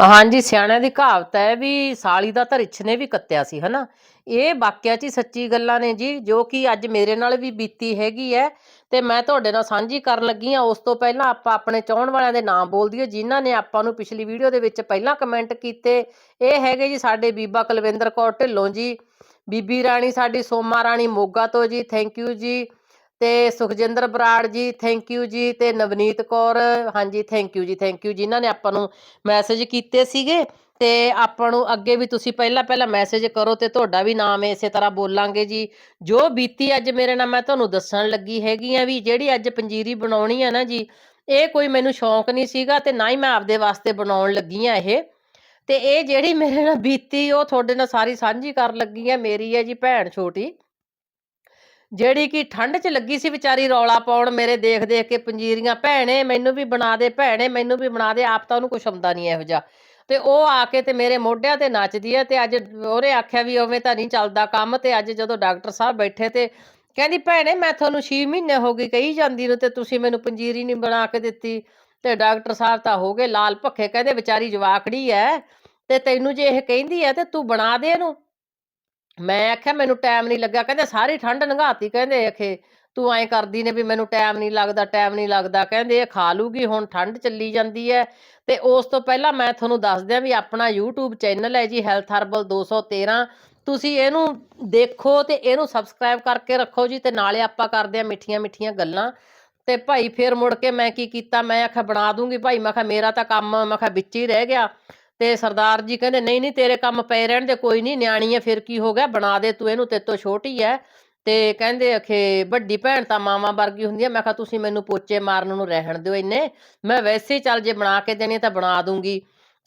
ਹਾਂਜੀ, ਸਿਆਣਿਆਂ ਦੀ ਕਹਾਵਤ ਹੈ ਵੀ ਸਾਲੀ ਦਾ ਤਾਂ ਰਿੱਛ ਨੇ ਵੀ ਕੱਤਿਆ ਸੀ, ਹਨਾ? ਇਹ ਵਾਕਿਆ 'ਚ ਹੀ ਸੱਚੀ ਗੱਲਾਂ ਨੇ ਜੀ, ਜੋ ਕਿ ਅੱਜ ਮੇਰੇ ਨਾਲ ਵੀ ਬੀਤੀ ਹੈਗੀ ਹੈ ਤੇ ਮੈਂ ਤੁਹਾਡੇ ਨਾਲ ਸਾਂਝੀ ਕਰਨ ਲੱਗੀ ਆ ਉਸ ਤੋਂ ਪਹਿਲਾਂ ਆਪਾਂ ਆਪਣੇ ਚਾਹਣ ਵਾਲਿਆਂ ਦੇ ਨਾਮ ਬੋਲ ਦਈਏ ਜਿਨ੍ਹਾਂ ਨੇ ਆਪਾਂ ਨੂੰ ਪਿਛਲੀ ਵੀਡੀਓ ਦੇ ਵਿੱਚ ਪਹਿਲਾਂ ਕਮੈਂਟ ਕੀਤੇ। ਇਹ ਹੈਗੇ ਜੀ ਸਾਡੇ ਬੀਬਾ ਕੁਲਵਿੰਦਰ ਕੌਰ ਢਿੱਲੋਂ ਜੀ, ਬੀਬੀ ਰਾਣੀ, ਸਾਡੀ ਸੋਮਾ ਰਾਣੀ ਮੋਗਾ ਤੋਂ ਜੀ ਥੈਂਕ ਯੂ ਜੀ। ਤੇ ਸੁਖਜਿੰਦਰ ਬਰਾੜ ਜੀ ਥੈਂਕ ਯੂ ਜੀ ਤੇ ਨਵਨੀਤ ਕੌਰ, ਹਾਂਜੀ ਥੈਂਕ ਯੂ ਜੀ ਥੈਂਕ ਯੂ ਜਿਨ੍ਹਾਂ ਨੇ ਆਪਾਂ ਨੂੰ ਮੈਸੇਜ ਕੀਤੇ ਸੀਗੇ ਤੇ ਆਪਾਂ ਨੂੰ ਅੱਗੇ ਵੀ ਤੁਸੀਂ ਪਹਿਲਾਂ ਪਹਿਲਾਂ ਮੈਸੇਜ ਕਰੋ ਤੇ ਤੁਹਾਡਾ ਵੀ ਨਾਮ ਇਸੇ ਤਰ੍ਹਾਂ ਬੋਲਾਂਗੇ ਜੀ। ਜੋ ਬੀਤੀ ਅੱਜ ਮੇਰੇ ਨਾਲ ਮੈਂ ਤੁਹਾਨੂੰ ਦੱਸਣ ਲੱਗੀ ਹੈਗੀ ਆ ਵੀ, ਜਿਹੜੀ ਅੱਜ ਪੰਜੀਰੀ ਬਣਾਉਣੀ ਆ ਨਾ ਜੀ, ਇਹ ਕੋਈ ਮੈਨੂੰ ਸ਼ੌਂਕ ਨਹੀਂ ਸੀਗਾ ਤੇ ਨਾ ਹੀ ਮੈਂ ਆਪਦੇ ਵਾਸਤੇ ਬਣਾਉਣ ਲੱਗੀ ਆ ਇਹ। ਤੇ ਇਹ ਜਿਹੜੀ ਮੇਰੇ ਨਾਲ ਬੀਤੀ, ਉਹ ਤੁਹਾਡੇ ਨਾਲ ਸਾਰੀ ਸਾਂਝੀ ਕਰਨ ਲੱਗੀ ਆ ਮੇਰੀ ਹੈ ਜੀ ਭੈਣ ਛੋਟੀ। ਜਿਹੜੀ ਕਿ ਠੰਡ 'ਚ ਲੱਗੀ ਸੀ ਵਿਚਾਰੀ ਰੌਲਾ ਪਾਉਣ ਮੇਰੇ ਦੇਖ ਦੇਖ ਕੇ ਪੰਜੀਰੀਆਂ, ਭੈਣੇ ਮੈਨੂੰ ਵੀ ਬਣਾ ਦੇ, ਭੈਣੇ ਮੈਨੂੰ ਵੀ ਬਣਾ ਦੇ, ਆਪ ਤਾਂ ਉਹਨੂੰ ਕੁਛ ਆਉਂਦਾ ਨਹੀਂ ਇਹੋ ਜਿਹਾ। ਤੇ ਉਹ ਆ ਕੇ ਤੇ ਮੇਰੇ ਮੋਢਿਆਂ ਤੇ ਨੱਚਦੀ ਹੈ ਤੇ ਅੱਜ ਉਹਨੇ ਆਖਿਆ ਵੀ ਉਵੇਂ ਤਾਂ ਨਹੀਂ ਚੱਲਦਾ ਕੰਮ ਤੇ ਅੱਜ ਜਦੋਂ ਡਾਕਟਰ ਸਾਹਿਬ ਬੈਠੇ ਤੇ ਕਹਿੰਦੀ, ਭੈਣੇ ਮੈਂ ਤੁਹਾਨੂੰ 6 ਮਹੀਨੇ ਹੋ ਗਏ ਕਹੀ ਜਾਂਦੀ ਨੂੰ ਤੇ ਤੁਸੀਂ ਮੈਨੂੰ ਪੰਜੀਰੀ ਨਹੀਂ ਬਣਾ ਕੇ ਦਿੱਤੀ। ਤੇ ਡਾਕਟਰ ਸਾਹਿਬ ਤਾਂ ਹੋ ਗਏ ਲਾਲ ਭੱਖੇ, ਕਹਿੰਦੇ ਵਿਚਾਰੀ ਜਵਾਕੜੀ ਐ ਤੇ ਤੈਨੂੰ ਜੇ ਇਹ ਕਹਿੰਦੀ ਐ ਤੇ ਤੂੰ ਬਣਾ ਦੇ ਇਹਨੂੰ। ਮੈਂ ਆਖਿਆ, ਮੈਨੂੰ ਟਾਈਮ ਨਹੀਂ ਲੱਗਾ। ਕਹਿੰਦੇ, ਸਾਰੀ ਠੰਡ ਲੰਘਾਤੀ ਕਹਿੰਦੇ, ਅਖੇ, ਤੂੰ ਐਂ ਕਰਦੀ ਨੇ ਵੀ ਮੈਨੂੰ ਟਾਈਮ ਨਹੀਂ ਲੱਗਦਾ ਟਾਈਮ ਨਹੀਂ ਲੱਗਦਾ। ਕਹਿੰਦੇ, ਇਹ ਖਾ ਲੂਗੀ, ਹੁਣ ਠੰਡ ਚੱਲੀ ਜਾਂਦੀ ਹੈ ਤੇ ਉਸ ਤੋਂ ਪਹਿਲਾਂ ਮੈਂ ਤੁਹਾਨੂੰ ਦੱਸ ਦਿਆਂ ਵੀ ਆਪਣਾ YouTube ਚੈਨਲ ਹੈ ਜੀ ਹੈਲਥ ਹਰਬਲ 213 ਤੁਸੀਂ ਇਹਨੂੰ ਦੇਖੋ ਤੇ ਇਹਨੂੰ ਸਬਸਕ੍ਰਾਈਬ ਕਰਕੇ ਰੱਖੋ ਜੀ ਤੇ ਨਾਲੇ ਆਪਾਂ ਕਰਦੇ ਆ ਮਿੱਠੀਆਂ ਮਿੱਠੀਆਂ ਗੱਲਾਂ। ਤੇ ਭਾਈ ਫੇਰ ਮੁੜ ਕੇ ਮੈਂ ਕੀ ਕੀਤਾ? ਮੈਂ ਆਖਿਆ, ਬਣਾ ਦੂੰਗੀ। ਭਾਈ ਮੈਂ ਆਖਿਆ, ਮੇਰਾ ਤਾਂ ਕੰਮ, ਮੈਂ ਆਖਿਆ, ਵਿੱਚ ਹੀ ਰਹਿ ਗਿਆ। ਤੇ ਸਰਦਾਰ ਜੀ ਕਹਿੰਦੇ, ਨਹੀਂ ਨਹੀਂ, ਤੇਰੇ ਕੰਮ ਪਏ ਰਹਿਣ ਦੇ, ਕੋਈ ਨਹੀਂ ਨਿਆਣੀ ਹੈ ਫਿਰ ਕੀ ਹੋ ਗਿਆ? ਬਣਾ ਦੇ ਤੂੰ ਇਹਨੂੰ, ਤੇਰੇ ਤੋਂ ਛੋਟੀ ਹੈ ਤੇ ਕਹਿੰਦੇ ਅਖੇ, ਵੱਡੀ ਭੈਣ ਤਾਂ ਮਾਮਾ ਵਰਗੀ ਹੁੰਦੀ ਹੈ ਮੈਂ ਕਿਹਾ, ਤੁਸੀਂ ਮੈਨੂੰ ਪੋਚੇ ਮਾਰਨ ਨੂੰ ਰਹਿਣ ਦਿਓ ਇੰਨੇ। ਮੈਂ ਵੈਸੇ ਚੱਲ ਜੇ ਬਣਾ ਕੇ ਦੇਣੀ ਤਾਂ ਬਣਾ ਦੂੰਗੀ।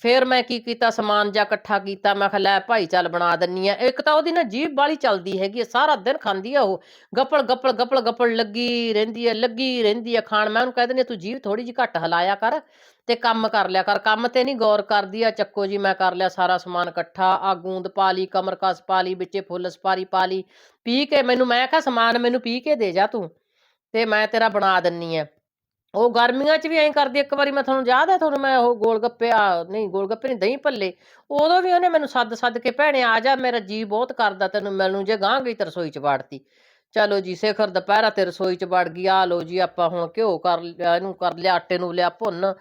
ਫਿਰ ਮੈਂ ਕੀ ਕੀਤਾ ਸਮਾਨ ਜਾਂ ਇਕੱਠਾ ਕੀਤਾ ਮੈਂ ਕਿਹਾ ਲੈ ਭਾਈ ਚੱਲ ਬਣਾ ਦਿੰਨੀ ਆ। ਇੱਕ ਤਾਂ ਉਹਦੀ ਨਾ ਜੀਭ ਵਾਲੀ ਚੱਲਦੀ ਹੈਗੀ ਆ, ਸਾਰਾ ਦਿਨ ਖਾਂਦੀ ਆ ਉਹ। ਗੱਪਲ ਗੱਪਲ ਗੱਪਲ ਗੱਪਲ ਲੱਗੀ ਰਹਿੰਦੀ ਹੈ ਲੱਗੀ ਰਹਿੰਦੀ ਹੈ ਖਾਣ। ਮੈਂ ਉਹਨੂੰ ਕਹਿ ਦਿੰਦੀ ਤੂੰ ਜੀਭ ਥੋੜੀ ਜਿਹੀ ਘੱਟ ਹਲਾਇਆ ਕਰ ਤੇ ਕੰਮ ਕਰ ਲਿਆ ਕਰ। ਕੰਮ ਤੇ ਨਹੀਂ ਗੌਰ ਕਰਦੀ ਆ ਚੱਕੋ ਜੀ ਮੈਂ ਕਰ ਲਿਆ ਸਾਰਾ ਸਮਾਨ ਇਕੱਠਾ। ਆ ਗੂੰਦ ਪਾ ਲਈ ਕਮਰ ਕਸ ਪਾ ਲਈ ਵਿੱਚੇ ਫੁੱਲ ਸਪਾਰੀ ਪਾ ਲਈ। ਪੀ ਕੇ ਮੈਨੂੰ ਮੈਂ ਕਿਹਾ ਸਮਾਨ ਮੈਨੂੰ ਪੀ ਕੇ ਦੇ ਜਾ ਤੂੰ ਤੇ ਮੈਂ ਤੇਰਾ ਬਣਾ ਦਿੰਨੀ ਆ। ਉਹ ਗਰਮੀਆਂ 'ਚ ਵੀ ਐਂ ਕਰਦੀ, ਇੱਕ ਵਾਰੀ ਮੈਂ ਤੁਹਾਨੂੰ ਯਾਦ ਹੈ, ਤੁਹਾਨੂੰ ਮੈਂ ਉਹ ਗੋਲ ਗੱਪੇ, ਆ, ਨਹੀਂ, ਗੋਲ ਗੱਪੇ ਨਹੀਂ, ਦਹੀਂ ਭੱਲੇ, ਉਦੋਂ ਵੀ ਉਹਨੇ ਮੈਨੂੰ ਸੱਦ ਸੱਦ ਕੇ ਭੈਣੇ, ਆ ਜਾ, ਮੇਰਾ ਜੀ ਬਹੁਤ ਕਰਦਾ ਤੈਨੂੰ, ਮੈਨੂੰ ਜੇ ਗਾਂ ਗਈ ਤੇ ਰਸੋਈ 'ਚ ਵਾੜਤੀ। ਚਲੋ ਜੀ, ਸਿਖਰ ਦੁਪਹਿਰਾ ਤੇ ਰਸੋਈ 'ਚ ਵੜ ਗਈ ਆ ਲੋ ਜੀ, ਆਪਾਂ ਹੁਣ ਘਿਓ ਕਰ ਲਿਆ ਇਹਨੂੰ ਕਰ ਲਿਆ, ਆਟੇ ਨੂੰ ਲਿਆ ਭੁੰਨ।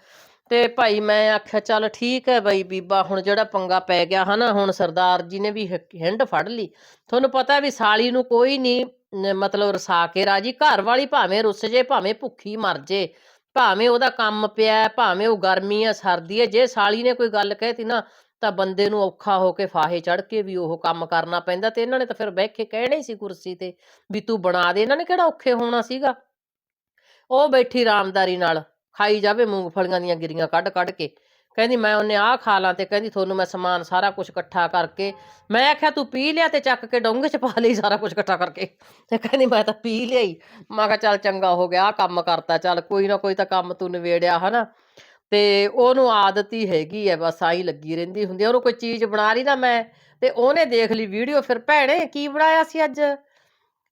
ਤੇ ਭਾਈ ਮੈਂ ਆਖਿਆ, ਚੱਲ ਠੀਕ ਹੈ ਬਈ ਬੀਬਾ, ਹੁਣ ਜਿਹੜਾ ਪੰਗਾ ਪੈ ਗਿਆ ਹਨਾ, ਹੁਣ ਸਰਦਾਰ ਜੀ ਨੇ ਵੀ ਹਿੰਡ ਫੜ ਲਈ। ਤੁਹਾਨੂੰ ਪਤਾ ਵੀ ਸਾਲੀ ਨੂੰ ਕੋਈ ਨਹੀਂ ਮਤਲਬ ਰਸਾ ਕੇ ਰਾਜੀ, ਘਰ ਵਾਲੀ ਭਾਵੇਂ ਰੁੱਸ ਜੇ, ਭਾਵੇਂ ਭੁੱਖੀ ਮਰ ਜੇ, ਭਾਵੇਂ ਉਹਦਾ ਕੰਮ ਪਿਆ, ਭਾਵੇਂ ਉਹ ਗਰਮੀ ਆ, ਸਰਦੀ ਹੈ ਜੇ ਸਾਲੀ ਨੇ ਕੋਈ ਗੱਲ ਕਹਿਤੀ ਨਾ, ਤਾਂ ਬੰਦੇ ਨੂੰ ਔਖਾ ਹੋ ਕੇ ਫਾਹੇ ਚੜ ਕੇ ਵੀ ਉਹ ਕੰਮ ਕਰਨਾ ਪੈਂਦਾ ਤੇ ਇਹਨਾਂ ਨੇ ਤਾਂ ਫਿਰ ਬਹਿ ਕੇ ਕਹਿਣਾ ਹੀ ਸੀ ਕੁਰਸੀ ਤੇ, ਵੀ ਤੂੰ ਬਣਾ ਦੇ। ਇਹਨਾਂ ਨੇ ਕਿਹੜਾ ਔਖੇ ਹੋਣਾ ਸੀਗਾ? ਉਹ ਬੈਠੀ ਰਾਮਦਾਰੀ ਨਾਲ। ਖਾਈ ਜਾਵੇ ਮੂੰਗਫਲੀਆਂ ਦੀਆਂ ਗਿਰੀਆਂ ਕੱਢ ਕੱਢ ਕੇ। ਕਹਿੰਦੀ, ਮੈਂ ਉਹਨੇ ਆਹ ਖਾ ਲਾਂ ਤੇ ਕਹਿੰਦੀ, ਤੁਹਾਨੂੰ ਮੈਂ ਸਮਾਨ ਸਾਰਾ ਕੁਝ ਇਕੱਠਾ ਕਰਕੇ ਮੈਂ ਆਖਿਆ, ਤੂੰ ਪੀ ਲਿਆ ਤੇ ਚੱਕ ਕੇ ਡੋਂਗੇ ਚ ਪਾ ਲਈ ਸਾਰਾ ਕੁਝ ਇਕੱਠਾ ਕਰਕੇ ਤੇ ਕਹਿੰਦੀ, ਮੈਂ ਤਾਂ ਪੀ ਲਿਆਈ ਮੈਂ ਕਿਹਾ, ਚੱਲ ਚੰਗਾ ਹੋ ਗਿਆ, ਆਹ ਕੰਮ ਕਰਤਾ, ਚੱਲ ਕੋਈ ਨਾ ਕੋਈ ਤਾਂ ਕੰਮ ਤੂੰ ਨਿਬੇੜਿਆ, ਹਨਾ ਤੇ ਉਹਨੂੰ ਆਦਤ ਹੀ ਹੈਗੀ ਐ, ਬਸ ਆਈ ਲੱਗੀ ਰਹਿੰਦੀ ਹੁੰਦੀ ਉਹਨੂੰ ਕੋਈ ਚੀਜ਼ ਬਣਾ ਲਈ ਨਾ ਮੈਂ ਤੇ ਉਹਨੇ ਦੇਖ ਲਈ ਵੀਡੀਓ, ਫਿਰ ਭੈਣੇ ਕੀ ਬਣਾਇਆ ਸੀ ਅੱਜ?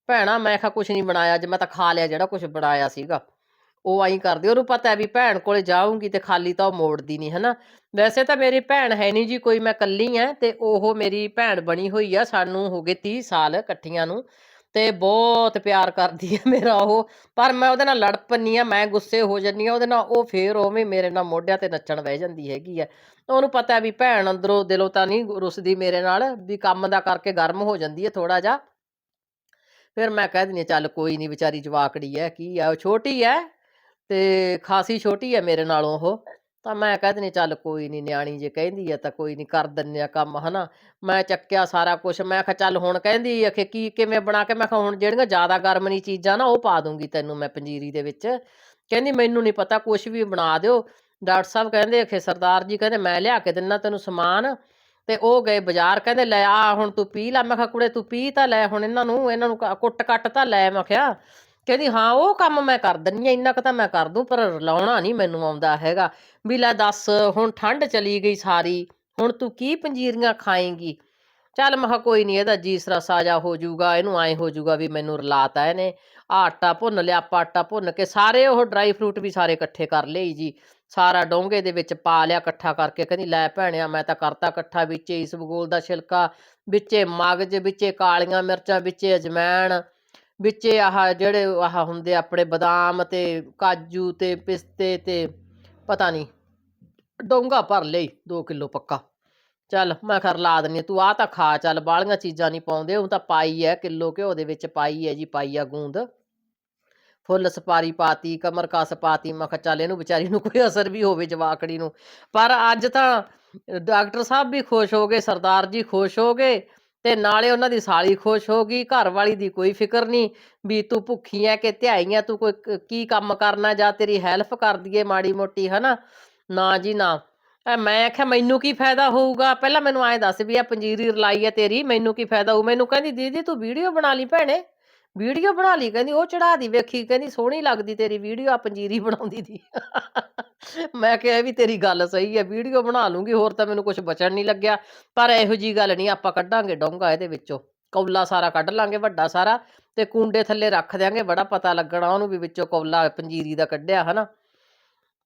ਭੈਣਾ, ਮੈਂ ਕਿਹਾ ਕੁਝ ਨਹੀਂ ਬਣਾਇਆ ਅੱਜ, ਮੈਂ ਤਾਂ ਖਾ ਲਿਆ ਜਿਹੜਾ ਕੁਝ ਬਣਾਇਆ ਸੀਗਾ। ਉਹ ਆਈ ਕਰਦੀ, ਉਹਨੂੰ ਪਤਾ ਹੈ ਵੀ ਭੈਣ ਕੋਲੇ ਜਾਊਂਗੀ ਤੇ ਖਾਲੀ ਤਾਂ ਉਹ ਮੋੜਦੀ ਨਹੀਂ ਹਨਾ? ਵੈਸੇ ਤਾਂ ਮੇਰੀ ਭੈਣ ਹੈ ਨਹੀਂ ਜੀ ਕੋਈ, ਮੈਂ ਇਕੱਲੀ ਐ ਤੇ ਉਹ ਮੇਰੀ ਭੈਣ ਬਣੀ ਹੋਈ ਆ ਸਾਨੂੰ ਹੋ ਗਏ 30 ਸਾਲ ਇਕੱਠੀਆਂ ਨੂੰ ਤੇ ਬਹੁਤ ਪਿਆਰ ਕਰਦੀ ਹੈ ਮੇਰਾ ਉਹ, ਪਰ ਮੈਂ ਉਹਦੇ ਨਾਲ ਲੜ ਪੈਂਦੀ ਆ, ਮੈਂ ਗੁੱਸੇ ਹੋ ਜੰਨੀ ਆ, ਉਹਦੇ ਨਾਲ ਉਹ ਫੇਰ ਉਵੇਂ ਮੇਰੇ ਨਾਲ ਮੋਢਿਆਂ ਤੇ ਨੱਚਣ ਬਹਿ ਜਾਂਦੀ ਹੈਗੀ ਆ। ਉਹਨੂੰ ਪਤਾ ਵੀ ਭੈਣ ਅੰਦਰੋਂ ਦਿਲੋਂ ਤਾਂ ਨਹੀਂ ਰੁੱਸਦੀ ਮੇਰੇ ਨਾਲ ਵੀ ਕੰਮ ਦਾ ਕਰਕੇ ਗਰਮ ਹੋ ਜਾਂਦੀ ਹੈ ਥੋੜਾ ਜਿਹਾ। ਫਿਰ ਮੈਂ ਕਹਿ ਦਿੰਦੀ ਚੱਲ ਕੋਈ ਨਹੀਂ ਵਿਚਾਰੀ ਜਵਾਕੜੀ ਹੈ ਕੀ ਆ ਉਹ ਛੋਟੀ ਹੈ ਤੇ ਖਾਸੀ ਛੋਟੀ ਹੈ ਮੇਰੇ ਨਾਲੋਂ ਉਹ, ਤਾਂ ਮੈਂ ਕਹਿ ਦਿੰਦੀ ਚੱਲ ਕੋਈ ਨਹੀਂ ਨਿਆਣੀ ਜੇ ਕਹਿੰਦੀ ਹੈ ਤਾਂ ਕੋਈ ਨਹੀਂ ਕਰ ਦਿੰਨੇ ਆ ਕੰਮ, ਹਨਾ? ਮੈਂ ਚੱਕਿਆ ਸਾਰਾ ਕੁਝ ਮੈਂ ਕਿਹਾ ਚੱਲ ਹੁਣ ਕਹਿੰਦੀ ਅਖੇ ਕੀ ਕਿਵੇਂ ਬਣਾ ਕੇ, ਮੈਂ ਕਿਹਾ ਹੁਣ ਜਿਹੜੀਆਂ ਜ਼ਿਆਦਾ ਗਰਮ ਨਹੀਂ ਚੀਜ਼ਾਂ ਨਾ ਉਹ ਪਾ ਦੂੰਗੀ ਤੈਨੂੰ ਮੈਂ ਪੰਜੀਰੀ ਦੇ ਵਿੱਚ। ਕਹਿੰਦੀ ਮੈਨੂੰ ਨਹੀਂ ਪਤਾ ਕੁਝ ਵੀ ਬਣਾ ਦਿਓ। ਡਾਕਟਰ ਸਾਹਿਬ ਕਹਿੰਦੇ ਅਖੇ ਸਰਦਾਰ ਜੀ ਕਹਿੰਦੇ ਮੈਂ ਲਿਆ ਕੇ ਦਿੰਨਾ ਤੈਨੂੰ ਸਮਾਨ, ਤੇ ਉਹ ਗਏ ਬਾਜ਼ਾਰ, ਕਹਿੰਦੇ ਲੈ ਆ, ਹੁਣ ਤੂੰ ਪੀ ਲੈ। ਮੈਂ ਕਿਹਾ ਕੁੜੇ ਤੂੰ ਪੀ ਤਾਂ ਲੈ, ਹੁਣ ਇਹਨਾਂ ਨੂੰ ਇਹਨਾਂ ਨੂੰ ਕ- ਕੁੱਟ ਕੱਟ ਤਾਂ ਲੈ, ਮੈਂ ਕਿਹਾ। ਕਹਿੰਦੀ, ਹਾਂ, ਉਹ ਕੰਮ ਮੈਂ ਕਰ ਦਿੰਨੀ ਆ, ਇੰਨਾ ਕੁ ਤਾਂ ਮੈਂ ਕਰ ਦੂੰ, ਪਰ ਰਲਾਉਣਾ ਨਹੀਂ ਮੈਨੂੰ ਆਉਂਦਾ ਹੈਗਾ। ਵੀ ਲੈ ਦੱਸ, ਹੁਣ ਠੰਡ ਚਲੀ ਗਈ ਸਾਰੀ, ਹੁਣ ਤੂੰ ਕੀ ਪੰਜੀਰੀਆਂ ਖਾਏਂਗੀ? ਚੱਲ ਮੈਂ ਕੋਈ ਨਹੀਂ ਇਹਦਾ ਜੀਸਰਾ ਸਾਜਾ ਹੋ ਜਾਊਗਾ ਇਹਨੂੰ ਐ ਹੋ ਜਾਊਗਾ ਵੀ ਮੈਨੂੰ ਰਲਾਤਾ ਇਹਨੇ। ਆਟਾ ਭੁੰਨ ਲਿਆ, ਆਪਾਂ ਆਟਾ ਭੁੰਨ ਕੇ ਸਾਰੇ ਉਹ ਡਰਾਈ ਫਰੂਟ ਵੀ ਸਾਰੇ ਇਕੱਠੇ ਕਰ ਲਈ ਜੀ। ਸਾਰਾ ਡੋਂਗੇ ਦੇ ਵਿੱਚ ਪਾ ਲਿਆ ਇਕੱਠਾ ਕਰਕੇ, ਕਹਿੰਦੀ, ਲੈ ਭੈਣਿਆ, ਮੈਂ ਤਾਂ ਕਰਤਾ ਇਕੱਠਾ ਵਿੱਚੇ ਇਸਬਗੋਲ ਦਾ ਛਿਲਕਾ, ਵਿੱਚੇ ਮਗਜ, ਵਿੱਚੇ ਕਾਲੀਆਂ ਮਿਰਚਾਂ, ਵਿੱਚੇ ਅਜਮੈਣ ਵਿੱਚੇ ਆਹ ਜਿਹੜੇ ਆਹ ਹੁੰਦੇ ਆਪਣੇ ਬਦਾਮ ਤੇ ਕਾਜੂ ਤੇ ਪਿਸਤੇ ਤੇ ਪਤਾ ਨਹੀਂ ਡੋਂਗਾ ਭਰ ਲਈ 2 ਕਿਲੋ ਪੱਕਾ। ਚੱਲ ਮੈਂ ਖਰ ਲਾ ਦਿੰਨੀ ਤੂੰ ਆ ਤਾਂ ਖਾ, ਚੱਲ ਬਾਹਲੀਆਂ ਚੀਜ਼ਾਂ ਨਹੀਂ ਪਾਉਂਦੇ, ਉਹ ਤਾਂ ਪਾਈ ਐ ਕਿਲੋ ਘਿਓ ਦੇ ਵਿੱਚ ਪਾਈ ਐ ਜੀ, ਪਾਈ ਆ ਗੂੰਦ। ਫੁੱਲ ਸਪਾਰੀ ਪਾਤੀ, ਕਮਰ ਕਸ ਪਾਤੀ ਮੈਂ ਕਿਹਾ ਚੱਲ ਇਹਨੂੰ ਵਿਚਾਰੀ ਨੂੰ ਕੋਈ ਅਸਰ ਵੀ ਹੋਵੇ ਜਵਾਕੜੀ ਨੂੰ। ਪਰ ਅੱਜ ਤਾਂ ਡਾਕਟਰ ਸਾਹਿਬ ਵੀ ਖੁਸ਼ ਹੋ ਗਏ, ਸਰਦਾਰ ਜੀ ਖੁਸ਼ ਹੋ ਗਏ ਤੇ ਨਾਲੇ ਉਹਨਾਂ ਦੀ ਸਾਲੀ ਖੁਸ਼ ਹੋ ਗਈ, ਘਰ ਵਾਲੀ ਦੀ ਕੋਈ ਫਿਕਰ ਨਹੀਂ ਵੀ ਤੂੰ ਭੁੱਖੀ ਐ ਕਿ ਧਿਆਈ ਐ ਤੂੰ ਕੋਈ ਕ- ਕੀ ਕੰਮ ਕਰਨਾ ਜਾਂ ਤੇਰੀ ਹੈਲਪ ਕਰ ਦਈਏ ਮਾੜੀ ਮੋਟੀ, ਹਨਾ? ਨਾ ਜੀ ਨਾ। ਐ ਮੈਂ ਆਖਿਆ, ਮੈਨੂੰ ਕੀ ਫਾਇਦਾ ਹੋਊਗਾ? ਪਹਿਲਾਂ ਮੈਨੂੰ ਐਂ ਦੱਸ ਵੀ ਆ ਪੰਜੀਰੀ ਰਲਾਈ ਐ ਤੇਰੀ, ਮੈਨੂੰ ਕੀ ਫਾਇਦਾ ਹੋਊ? ਮੈਨੂੰ ਕਹਿੰਦੀ, ਦੀਦੀ ਤੂੰ ਵੀਡੀਓ ਬਣਾ ਲਈ ਭੈਣੇ। ਵੀਡੀਓ ਬਣਾ ਲਈ, ਕਹਿੰਦੀ ਉਹ ਚੜਾ ਦੀ ਵੇਖੀ, ਕਹਿੰਦੀ ਸੋਹਣੀ ਲੱਗਦੀ ਤੇਰੀ ਵੀਡੀਓ ਆ ਪੰਜੀਰੀ ਬਣਾਉਂਦੀ ਦੀ। ਮੈਂ ਕਿਹਾ ਇਹ ਵੀ ਤੇਰੀ ਗੱਲ ਸਹੀ ਹੈ, ਵੀਡੀਓ ਬਣਾ ਲੂੰਗੀ, ਹੋਰ ਤਾਂ ਮੈਨੂੰ ਕੁਝ ਬਚਣ ਨਹੀਂ ਲੱਗਿਆ। ਪਰ ਇਹੋ ਜੀ ਗੱਲ ਨਹੀਂ, ਆਪਾਂ ਕੱਢਾਂਗੇ ਡੋਂਗਾ ਇਹਦੇ ਵਿੱਚੋਂ। ਕੌਲਾ ਸਾਰਾ ਕੱਢ ਲਾਂਗੇ, ਵੱਡਾ ਸਾਰਾ, ਤੇ ਕੁੰਡੇ ਥੱਲੇ ਰੱਖ ਦਿਆਂਗੇ, ਬੜਾ ਪਤਾ ਲੱਗਣਾ ਉਹਨੂੰ ਵੀ ਵਿੱਚੋਂ ਕੌਲਾ, ਪੰਜੀਰੀ ਦਾ ਕੱਢਿਆ, ਹਨਾ।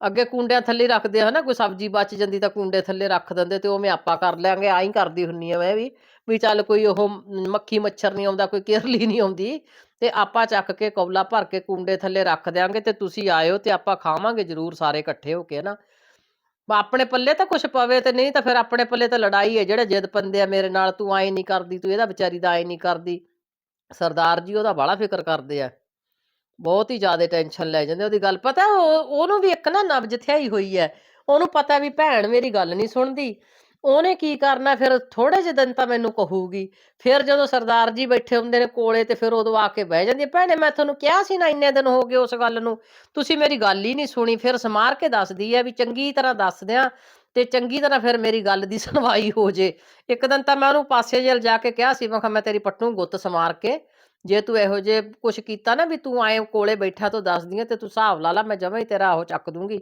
ਅੱਗੇ ਕੁੰਡਿਆਂ ਥੱਲੇ ਰੱਖਦੇ ਹਨਾ, ਕੋਈ ਸਬਜ਼ੀ ਬਚ ਜਾਂਦੀ ਤਾਂ ਕੁੰਡੇ ਥੱਲੇ ਰੱਖ ਦਿੰਦੇ ਤੇ ਉਹ ਮੈਂ ਆਪਾਂ ਕਰ ਲਿਆਂਗੇ ਆਈ ਕਰਦੀ ਹੁੰਨੀ ਆ ਮੈਂ ਵੀ। ਵੀ ਚੱਲ ਕੋਈ ਉਹ ਮੱਖੀ ਮੱਛਰ ਨਹੀਂ ਆਉਂਦਾ, ਕੋਈ ਕਿਰਲੀ ਨਹੀਂ ਆਉਂਦੀ, ਤੇ ਆਪਾਂ ਚੱਕ ਕੇ ਕੌਲਾ ਭਰ ਕੇ ਕੁੰਡੇ ਥੱਲੇ ਰੱਖ ਦਿਆਂਗੇ ਤੇ ਤੁਸੀਂ ਆਇਓ ਤੇ ਆਪਾਂ ਖਾਵਾਂਗੇ ਜ਼ਰੂਰ ਸਾਰੇ ਇਕੱਠੇ ਹੋ ਕੇ ਨਾ ਆਪਣੇ ਪੱਲੇ ਤਾਂ ਕੁਝ ਪਵੇ ਤੇ ਨਹੀਂ ਤਾਂ ਫਿਰ ਆਪਣੇ ਪੱਲੇ ਤਾਂ ਲੜਾਈ ਹੈ, ਜਿਹੜੇ ਜਿੱਦ ਪੰਦੇ ਆ ਮੇਰੇ ਨਾਲ, ਤੂੰ ਆਏ ਨਹੀਂ ਕਰਦੀ, ਤੂੰ ਇਹਦਾ ਵਿਚਾਰੀ ਦਾ ਆਏ ਨਹੀਂ ਕਰਦੀ। ਸਰਦਾਰ ਜੀ ਉਹਦਾ ਬੜਾ ਫਿਕਰ ਕਰਦੇ ਆ। ਬਹੁਤ ਹੀ ਜ਼ਿਆਦਾ ਟੈਨਸ਼ਨ ਲੈ ਜਾਂਦੇ ਉਹਦੀ ਗੱਲ। ਪਤਾ ਉਹਨੂੰ ਵੀ ਇੱਕ ਨਾ ਨਬਜ ਥਿਆਈ ਹੋਈ ਹੈ। ਉਹਨੂੰ ਪਤਾ ਵੀ ਭੈਣ ਮੇਰੀ ਗੱਲ ਨਹੀਂ ਸੁਣਦੀ। ਉਹਨੇ ਕੀ ਕਰਨਾ? ਫਿਰ ਥੋੜੇ ਜਿਹੇ ਦਿਨ ਤਾਂ ਮੈਨੂੰ ਕਹੂਗੀ। ਫਿਰ ਜਦੋਂ ਸਰਦਾਰ ਜੀ ਬੈਠੇ ਹੁੰਦੇ ਨੇ ਕੋਲੇ ਤੇ ਫਿਰ ਉਦੋਂ ਆ ਕੇ ਬਹਿ ਜਾਂਦੀ ਹੈ, ਭੈਣੇ ਮੈਂ ਤੁਹਾਨੂੰ ਕਿਹਾ ਸੀ ਨਾ ਇੰਨੇ ਦਿਨ ਹੋ ਗਏ ਉਸ ਗੱਲ ਨੂੰ। ਤੁਸੀਂ ਮੇਰੀ ਗੱਲ ਹੀ ਨਹੀਂ ਸੁਣੀ। ਫਿਰ ਸਮਾਰ ਕੇ ਦੱਸਦੀ ਹੈ ਵੀ ਚੰਗੀ ਤਰ੍ਹਾਂ ਦੱਸ ਦਿਆਂ ਤੇ ਚੰਗੀ ਤਰ੍ਹਾਂ ਫਿਰ ਮੇਰੀ ਗੱਲ ਦੀ ਸੁਣਵਾਈ ਹੋ ਜੇ। ਇੱਕ ਦਿਨ ਤਾਂ ਮੈਂ ਉਹਨੂੰ ਪਾਸੇ ਜਲ ਜਾ ਕੇ ਕਿਹਾ ਸੀ ਮੈਂ ਕਿਹਾ ਮੈਂ ਤੇਰੀ ਪੱਟੂ ਗੁੱਤ ਸਮਾਰ ਕੇ। ਜੇ ਤੂੰ ਇਹੋ ਜੇ ਕੁਛ ਕੀਤਾ ਨਾ ਵੀ ਤੂੰ ਆਏ ਕੋਲੇ ਬੈਠਾ ਤੋਂ ਦੱਸਦੀ ਆ ਤੇ ਤੂੰ ਹਿਸਾਬ ਲਾ ਲਾ ਮੈਂ ਜਮਾਂ ਹੀ ਤੇਰਾ ਉਹ ਚੱਕ ਦੂੰਗੀ।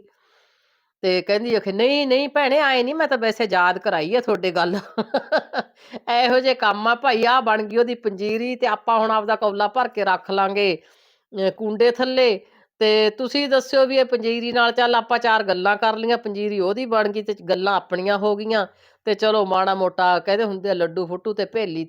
ਤੇ ਕਹਿੰਦੀ ਅਖੇ ਨਹੀਂ ਨਹੀਂ ਭੈਣੇ, ਆਏ ਨਹੀਂ ਮੈਂ ਤਾਂ ਵੈਸੇ ਯਾਦ ਕਰਾਈ ਆ ਤੁਹਾਡੇ ਗੱਲ। ਇਹੋ ਜੇ ਕੰਮ ਆ, ਭਾਈ ਆ ਬਣ ਗਈ ਉਹਦੀ ਪੰਜੀਰੀ ਤੇ ਆਪਾਂ ਹੁਣ ਆਪਦਾ ਕੌਲਾ ਭਰ ਕੇ ਰੱਖ ਲਾਂਗੇ ਕੁੰਡੇ ਥੱਲੇ। ਤੇ ਤੁਸੀਂ ਦੱਸਿਓ ਵੀ ਇਹ ਪੰਜੀਰੀ ਨਾਲ ਚੱਲ ਆਪਾਂ ਚਾਰ ਗੱਲਾਂ ਕਰ ਲਈਆਂ, ਪੰਜੀਰੀ ਉਹਦੀ ਬਣ ਗਈ ਤੇ ਗੱਲਾਂ ਆਪਣੀਆਂ ਹੋ ਗਈਆਂ। ਤੇ ਚਲੋ ਮਾੜਾ ਮੋਟਾ ਕਹਿੰਦੇ ਹੁੰਦੇ ਆ ਲੱਡੂ ਫੁੱਟੂ ਤੇ ਭੇਲੀ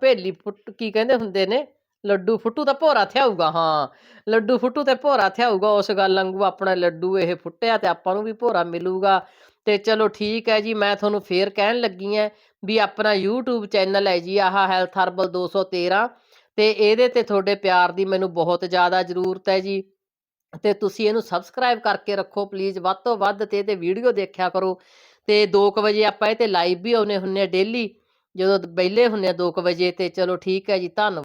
ਭੇਲੀ ਫੁੱਟ ਕੀ ਕਹਿੰਦੇ ਹੁੰਦੇ ਨੇ? ਲੱਡੂ ਫੁੱਟੂ ਤਾਂ ਭੋਰਾ ਥਿਆਊਗਾ, ਹਾਂ। ਲੱਡੂ ਫੁੱਟੂ ਤੇ ਭੋਰਾ ਥਿਆਊਗਾ, ਉਸ ਗੱਲ ਵਾਂਗੂ ਆਪਣਾ ਲੱਡੂ ਇਹ ਫੁੱਟਿਆ ਤੇ ਆਪਾਂ ਨੂੰ ਵੀ ਭੋਰਾ ਮਿਲੂਗਾ। ਤੇ ਚਲੋ ਠੀਕ ਹੈ ਜੀ, ਮੈਂ ਤੁਹਾਨੂੰ ਫੇਰ ਕਹਿਣ ਲੱਗੀ ਐ ਵੀ ਆਪਣਾ YouTube ਚੈਨਲ ਹੈ ਜੀ, ਆਹ ਹੈਲਥ ਹਰਬਲ 213 ਤੇ ਇਹਦੇ ਤੇ ਤੁਹਾਡੇ ਪਿਆਰ ਦੀ ਮੈਨੂੰ ਬਹੁਤ ਜ਼ਿਆਦਾ ਜ਼ਰੂਰਤ ਹੈ ਜੀ। ਤੇ ਤੁਸੀਂ ਇਹਨੂੰ ਸਬਸਕ੍ਰਾਈਬ ਕਰਕੇ ਰੱਖੋ ਪਲੀਜ਼ ਵੱਧ ਤੋਂ ਵੱਧ ਤੇ ਇਹਦੇ ਵੀਡੀਓ ਦੇਖਿਆ ਕਰੋ। ਤੇ 2 ਵਜੇ ਆਪਾਂ ਇਹ ਤੇ ਲਾਈਵ ਵੀ ਆਉਨੇ ਹੁੰਨੇ ਆ ਡੇਲੀ ਜਦੋਂ ਵਿਹਲੇ ਹੁੰਨੇ ਆ 2 ਵਜੇ ਤੇ ਚਲੋ ਠੀਕ ਹੈ ਜੀ, ਧੰਨਵਾਦ।